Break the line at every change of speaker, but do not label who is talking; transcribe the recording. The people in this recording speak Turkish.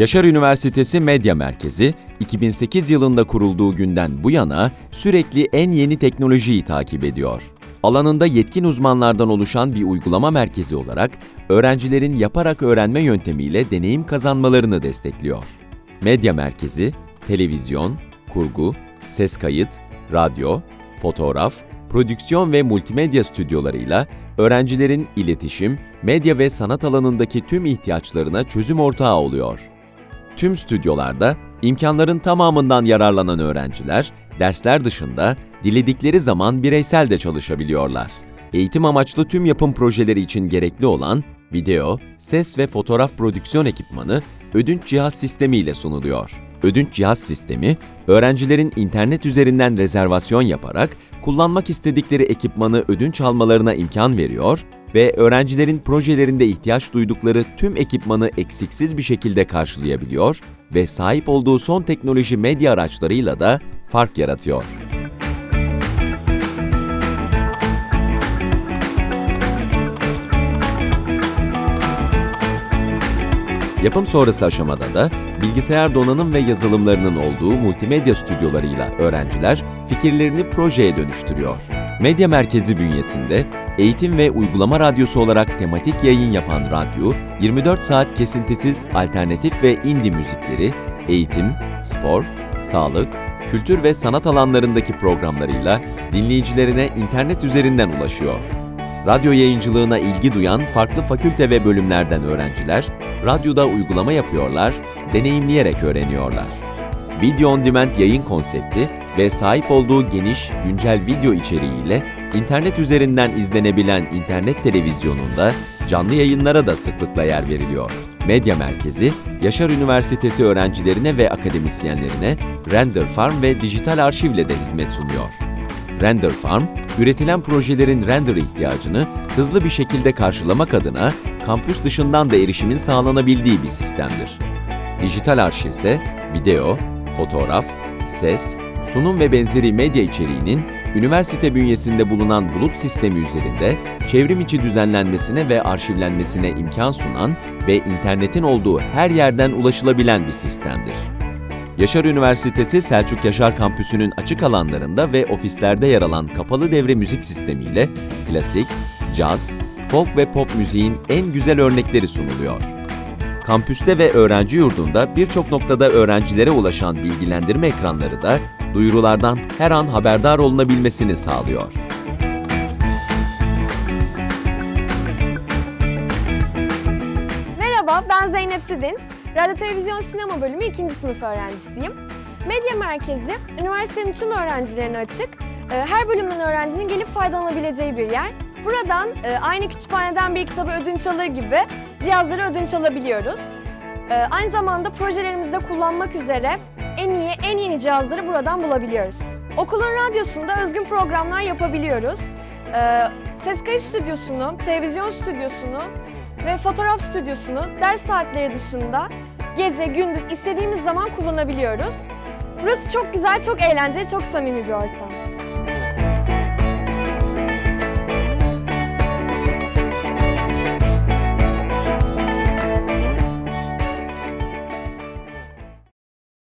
Yaşar Üniversitesi Medya Merkezi, 2008 yılında kurulduğu günden bu yana sürekli en yeni teknolojiyi takip ediyor. Alanında yetkin uzmanlardan oluşan bir uygulama merkezi olarak öğrencilerin yaparak öğrenme yöntemiyle deneyim kazanmalarını destekliyor. Medya Merkezi, televizyon, kurgu, ses kayıt, radyo, fotoğraf, prodüksiyon ve multimedya stüdyolarıyla öğrencilerin iletişim, medya ve sanat alanındaki tüm ihtiyaçlarına çözüm ortağı oluyor. Tüm stüdyolarda imkanların tamamından yararlanan öğrenciler, dersler dışında diledikleri zaman bireysel de çalışabiliyorlar. Eğitim amaçlı tüm yapım projeleri için gerekli olan video, ses ve fotoğraf prodüksiyon ekipmanı ödünç cihaz sistemi ile sunuluyor. Ödünç cihaz sistemi, öğrencilerin internet üzerinden rezervasyon yaparak kullanmak istedikleri ekipmanı ödünç almalarına imkan veriyor ve öğrencilerin projelerinde ihtiyaç duydukları tüm ekipmanı eksiksiz bir şekilde karşılayabiliyor ve sahip olduğu son teknoloji medya araçlarıyla da fark yaratıyor. Yapım sonrası aşamada da bilgisayar donanım ve yazılımlarının olduğu multimedya stüdyolarıyla öğrenciler fikirlerini projeye dönüştürüyor. Medya Merkezi bünyesinde eğitim ve uygulama radyosu olarak tematik yayın yapan radyo, 24 saat kesintisiz alternatif ve indie müzikleri, eğitim, spor, sağlık, kültür ve sanat alanlarındaki programlarıyla dinleyicilerine internet üzerinden ulaşıyor. Radyo yayıncılığına ilgi duyan farklı fakülte ve bölümlerden öğrenciler, radyoda uygulama yapıyorlar, deneyimleyerek öğreniyorlar. Video on demand yayın konsepti ve sahip olduğu geniş, güncel video içeriğiyle internet üzerinden izlenebilen internet televizyonunda canlı yayınlara da sıklıkla yer veriliyor. Medya Merkezi, Yaşar Üniversitesi öğrencilerine ve akademisyenlerine Render Farm ve dijital arşivle de hizmet sunuyor. Render Farm, üretilen projelerin render ihtiyacını hızlı bir şekilde karşılamak adına kampüs dışından da erişimin sağlanabildiği bir sistemdir. Dijital arşiv ise video, fotoğraf, ses, sunum ve benzeri medya içeriğinin üniversite bünyesinde bulunan bulut sistemi üzerinde çevrim içi düzenlenmesine ve arşivlenmesine imkan sunan ve internetin olduğu her yerden ulaşılabilen bir sistemdir. Yaşar Üniversitesi Selçuk Yaşar Kampüsü'nün açık alanlarında ve ofislerde yer alan kapalı devre müzik sistemiyle klasik, caz, folk ve pop müziğin en güzel örnekleri sunuluyor. Kampüste ve öğrenci yurdunda birçok noktada öğrencilere ulaşan bilgilendirme ekranları da duyurulardan her an haberdar olunabilmesini sağlıyor.
Merhaba, ben Zeynep Sidinç. Radyo Televizyon Sinema Bölümü 2. sınıf öğrencisiyim. Medya Merkezi, üniversitenin tüm öğrencilerine açık. Ee, Her bölümden öğrencinin gelip faydalanabileceği bir yer. Buradan e, aynı kütüphaneden bir kitabı ödünç alır gibi cihazları ödünç alabiliyoruz. Ee, Aynı zamanda projelerimizde kullanmak üzere en iyi, en yeni cihazları buradan bulabiliyoruz. Okulun radyosunda özgün programlar yapabiliyoruz. Ee, Ses kayıt stüdyosunu, televizyon stüdyosunu ve fotoğraf stüdyosunu ders saatleri dışında gece, gündüz istediğimiz zaman kullanabiliyoruz. Burası çok güzel, çok eğlenceli, çok samimi bir ortam.